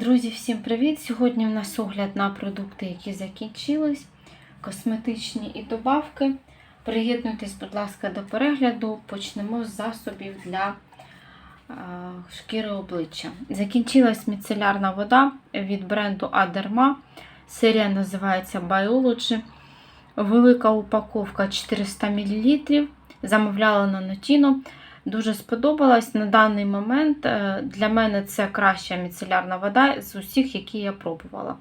Друзі, всім привіт! Сьогодні у нас огляд на продукти, які закінчились, косметичні і добавки. Приєднуйтесь, будь ласка, до перегляду. Почнемо з засобів для шкіри обличчя. Закінчилась міцелярна вода від бренду Aderma. Серія називається Biology. Велика упаковка 400 мл. Замовляла на Notino. Дуже сподобалась на даний момент. е, Для мене це краща міцелярна вода з усіх, які я пробувала.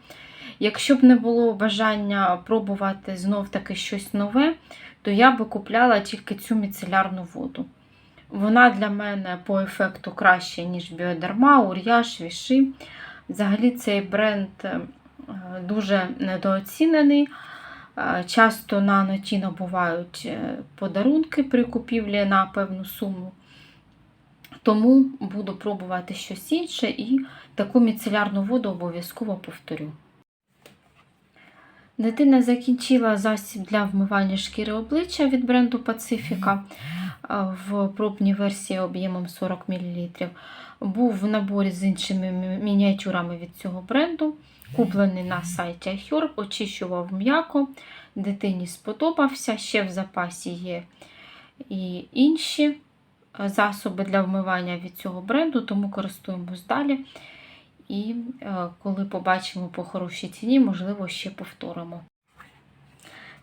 Якщо б не було бажання пробувати знов-таки щось нове, то я би купляла тільки цю міцелярну воду. Вона для мене по ефекту краще, ніж Біодерма, Ур'яш, Віши. Взагалі цей бренд е, дуже недооцінений. Е, Часто на ноті бувають е, подарунки при купівлі на певну суму. Тому буду пробувати щось інше і таку міцелярну воду обов'язково повторю. Дитина закінчила засіб для вмивання шкіри обличчя від бренду Пацифіка. В пробній версії об'ємом 40 мл. Був в наборі з іншими мініатюрами від цього бренду. Куплений на сайті iHerb, очищував м'яко. Дитині сподобався. Ще в запасі є і інші засоби для вмивання від цього бренду, тому користуємось далі. І коли побачимо по хорошій ціні, можливо, ще повторимо.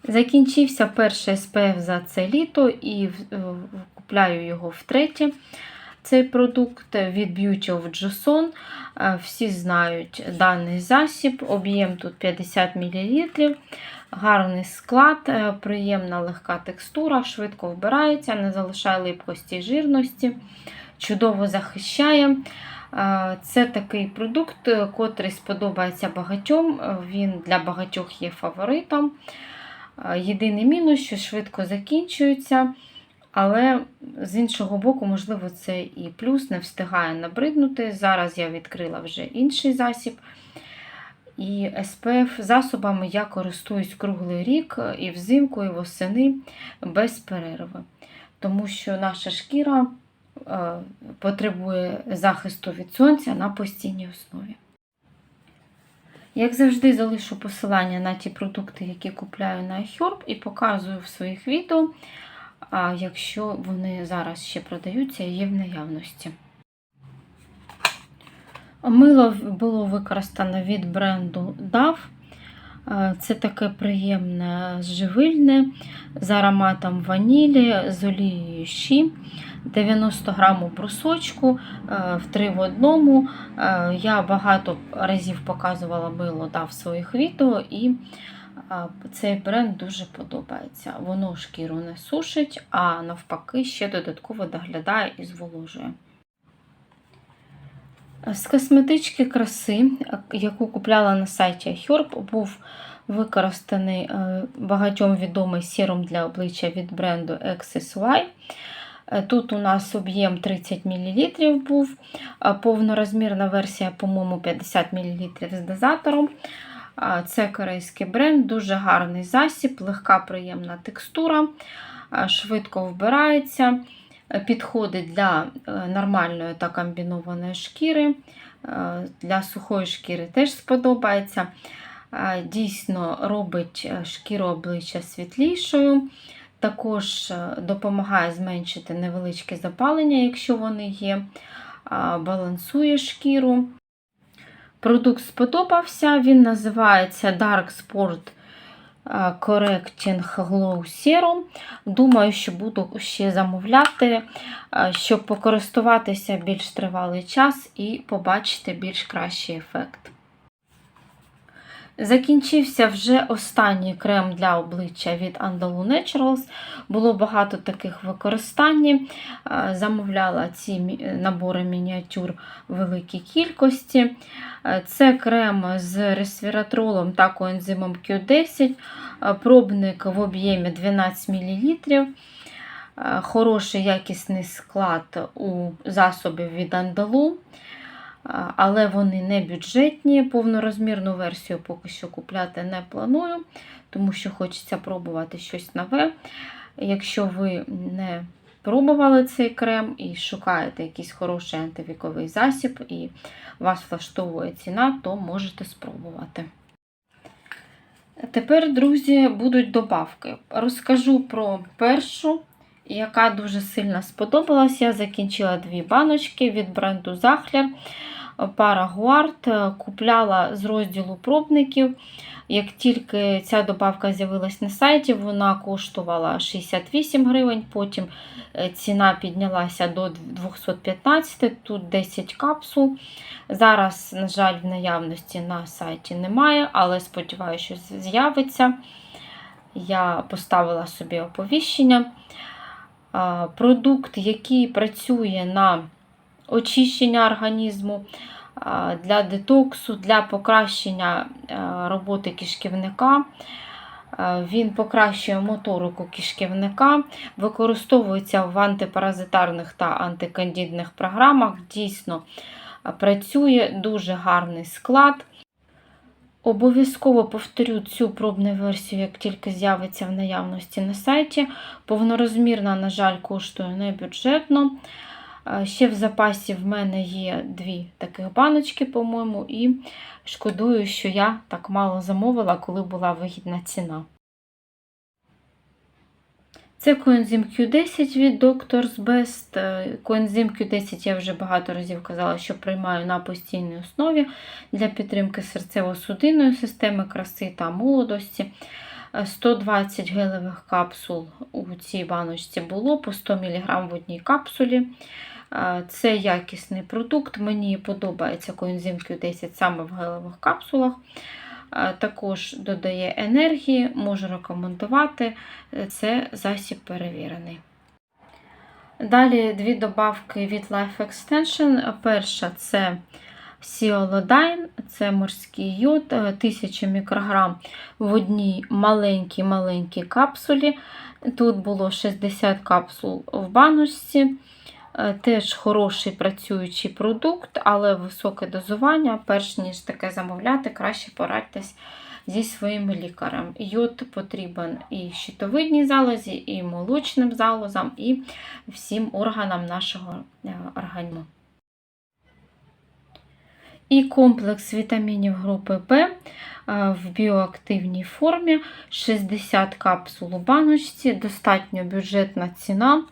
Закінчився перший SPF за це літо і е, купляю його втретє. Цей продукт від Beauty of Joseon. Е, Всі знають даний засіб, об'єм тут 50 мл. Гарний склад, е, приємна легка текстура, швидко вбирається, не залишає липкості і жирності, чудово захищає. Це такий продукт, котрий сподобається багатьом. Він для багатьох є фаворитом. Єдиний мінус, що швидко закінчується, але з іншого боку, можливо, це і плюс не встигає набриднути. Зараз я відкрила вже інший засіб. І SPF засобами я користуюсь круглий рік і взимку, і восени без перерви. Тому що наша шкіра е, потребує захисту від сонця на постійній основі. Як завжди, залишу посилання на ті продукти, які купляю на iHerb, і показую в своїх відео, якщо вони зараз ще продаються і є в наявності. Мило було використано від бренду DAV. Це таке приємне живильне з ароматом ванілі, з олією щі. 90 грамів брусочку е, в 3 в одному. Е, Я багато разів показувала мило DAV в своїх відео, і е, цей бренд дуже подобається. Воно шкіру не сушить, а навпаки, ще додатково доглядає і зволожує. З косметички краси, яку купляла на сайті iHerb, був використаний е, багатьом відомий сіром для обличчя від бренду XSY. Е, Тут у нас об'єм 30 мл був, повнорозмірна версія, по-моєму, 50 мл з дозатором. Це корейський бренд, дуже гарний засіб, легка приємна текстура, швидко вбирається. Підходить для е, нормальної та комбінованої шкіри. Е, Для сухої шкіри теж сподобається. Е, Дійсно робить шкіру обличчя світлішою. Також допомагає зменшити невеличке запалення, якщо вони є, балансує шкіру. Продукт сподобався, він називається Dark Sport Correcting Glow Serum. Думаю, що буду ще замовляти, щоб покористуватися більш тривалий час і побачити більш кращий ефект. Закінчився вже останній крем для обличчя від Andalou Naturals. Було багато таких використань. Е, Замовляла ці набори мініатюр великій кількості. Е, Це крем з ресвератролом та коензимом Q10, е, пробник в об'ємі 12 мл. Хороший якісний склад у засобів від Andalou. Але вони не бюджетні. Повнорозмірну версію поки що купляти не планую, тому що хочеться пробувати щось нове. Якщо ви не пробували цей крем і шукаєте якийсь хороший антивіковий засіб, і вас влаштовує ціна, то можете спробувати. Тепер, друзі, будуть добавки. Розкажу про першу, яка дуже сильно сподобалась. Я закінчила дві баночки від бренду Захлер. Пара Гуард купляла з розділу пробників. Як тільки ця добавка з'явилась на сайті, вона коштувала 68 гривень, потім е, ціна піднялася до 215, тут 10 капсул. Зараз, на жаль, в наявності на сайті немає, але сподіваюся, що з'явиться. Я поставила собі оповіщення. Продукт, який працює на очищення організму, для детоксу, для покращення роботи кишківника. Він покращує моторику кишківника, використовується в антипаразитарних та антикандидних програмах. Дійсно працює дуже гарний склад. Обов'язково повторю цю пробну версію, як тільки з'явиться в наявності на сайті. Повнорозмірна, на жаль, коштує небюджетно. Е, Ще в запасі в мене є дві таких баночки, по-моєму, і шкодую, що я так мало замовила, коли була вигідна ціна. Це коензим Q10 від Doctor's Best. Е, Коензим Q10 я вже багато разів казала, що приймаю на постійній основі для підтримки серцево-судинної системи краси та молодості. Е, 120 гелевих капсул у цій баночці було по 100 мг в одній капсулі. Е, Це якісний продукт. Мені подобається коензим Q10 саме в гелевих капсулах. Е, Також додає енергії, можу рекомендувати. Е, Це засіб перевірений. Далі дві добавки від Life Extension. Перша це Сіолодайн, це морський йод, е, 1000 мікрограм в одній маленькій-маленькій капсулі. Тут було 60 капсул в баночці. Е, Теж хороший працюючий продукт, але високе дозування. Перш ніж таке замовляти, краще порадьтесь зі своїм лікарем. Йод потрібен і щитовидній залозі, і молочним залозам, і всім органам нашого е, організму. І комплекс вітамінів групи В е, в біоактивній формі 60 капсул у баночці, достатньо бюджетна ціна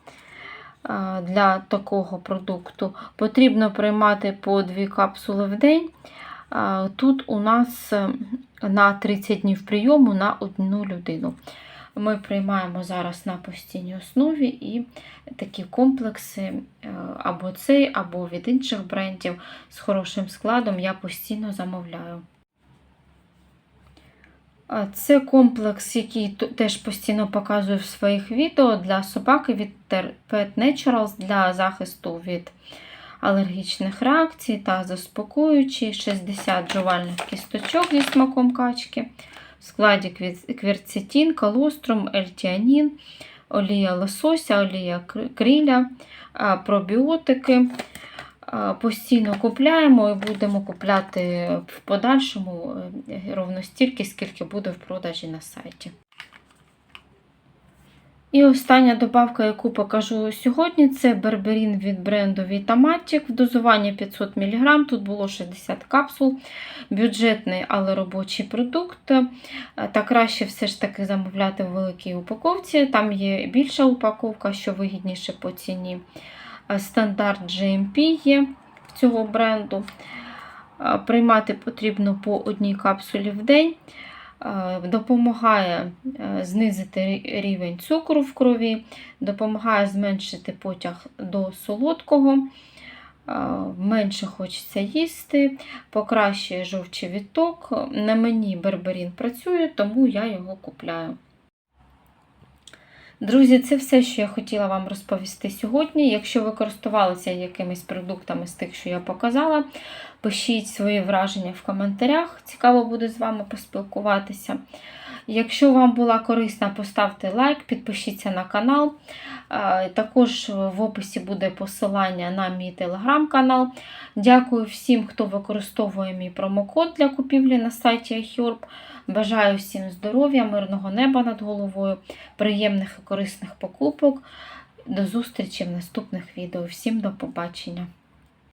для такого продукту. Потрібно приймати по 2 капсули в день. Тут у нас е, на 30 днів прийому на одну людину. Ми приймаємо зараз на постійній основі і такі комплекси, е, або цей, або від інших брендів з хорошим складом я постійно замовляю. Це комплекс, який теж постійно показую в своїх відео для собаки від Pet Naturals для захисту від алергічних реакцій та заспокоюючий 60 жувальних кісточок зі смаком качки. В складі кві- кверцетин, колострум, ельтіанін, олія лосося, олія криля, пробіотики. А, Постійно купляємо і будемо купляти в подальшому е, ровно стільки, скільки буде в продажі на сайті. І остання добавка, яку покажу сьогодні, це берберін від бренду Vitamatic в дозуванні 500 мг. Тут було 60 капсул. Бюджетний, але робочий продукт. Е, Та краще все ж таки замовляти в великій упаковці. Там є більша упаковка, що вигідніше по ціні. Е, Стандарт GMP є в цього бренду. Е, Приймати потрібно по одній капсулі в день. Е, Допомагає знизити рівень цукру в крові, допомагає зменшити потяг до солодкого, менше хочеться їсти, покращує жовчий відток. На мені берберін працює, тому я його купляю. Друзі, це все, що я хотіла вам розповісти сьогодні. Якщо ви користувалися якимись продуктами з тих, що я показала, пишіть свої враження в коментарях. Цікаво буде з вами поспілкуватися. Якщо вам була корисна, поставте лайк, підпишіться на канал. Е, Також в описі буде посилання на мій телеграм-канал. Дякую всім, хто використовує мій промокод для купівлі на сайті iHerb. Бажаю всім здоров'я, мирного неба над головою, приємних і корисних покупок. до зустрічі в наступних відео. Всім до побачення!